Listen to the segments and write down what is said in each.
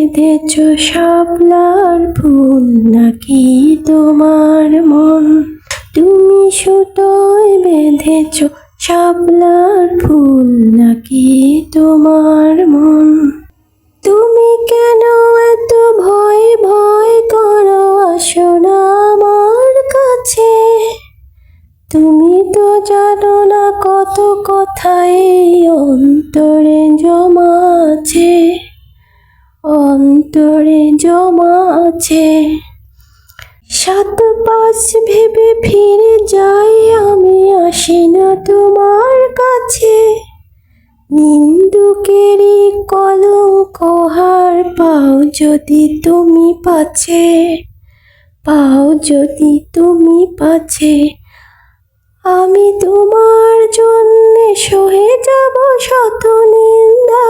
বেঁধেছ শাপলার ফুল নাকি তোমার মন? তুমি সুতোয় বেঁধেছ শাপলার ফুল নাকি তোমার মন? তুমি কেন এত ভয় ভয় করো? আসো না আমার কাছে। তুমি তো জানো না কত কথা এই অন্তরে জমা আছে। অন্তরে জমা আছে। সাত পাঁচ ভেবে ফিরে যাই আমি, আসি না তোমার কাছে। নিন্দুকেরই কলঙ্ক হার পাও যদি তুমি পাছে। পাও যদি তুমি পাছে। আমি তোমার জন্যে সহে যাব শত নিন্দারি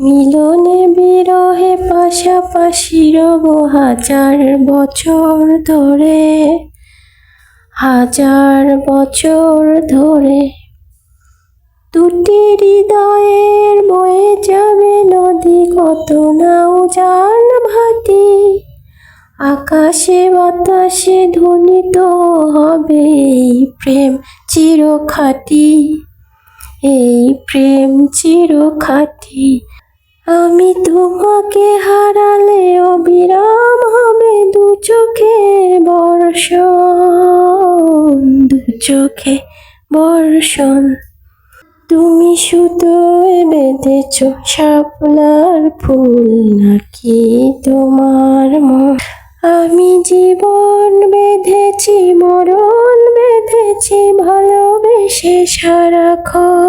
মিলনে বিরহে পাশাপাশি রব হাজার বছর ধরে, হাজার বছর ধরে। দুটি হৃদয়ের বয়ে যাবে নদী, কত নাও জান ভাটি। আকাশে বাতাসে ধ্বনিত হবে এই প্রেম চিরখাটি, এই প্রেম চিরখাটি। আমি তোমাকে হারালে অবিরাম হবে দু চোখে বর্ষণ, দু চোখে বর্ষণ। তুমি সুতোয় বেঁধেছ শাপলার ফুল নাকি তোমার মন? আমি জীবন বেঁধেছি, মরণ বেঁধেছি, ভালোবেসে সারাক্ষণ।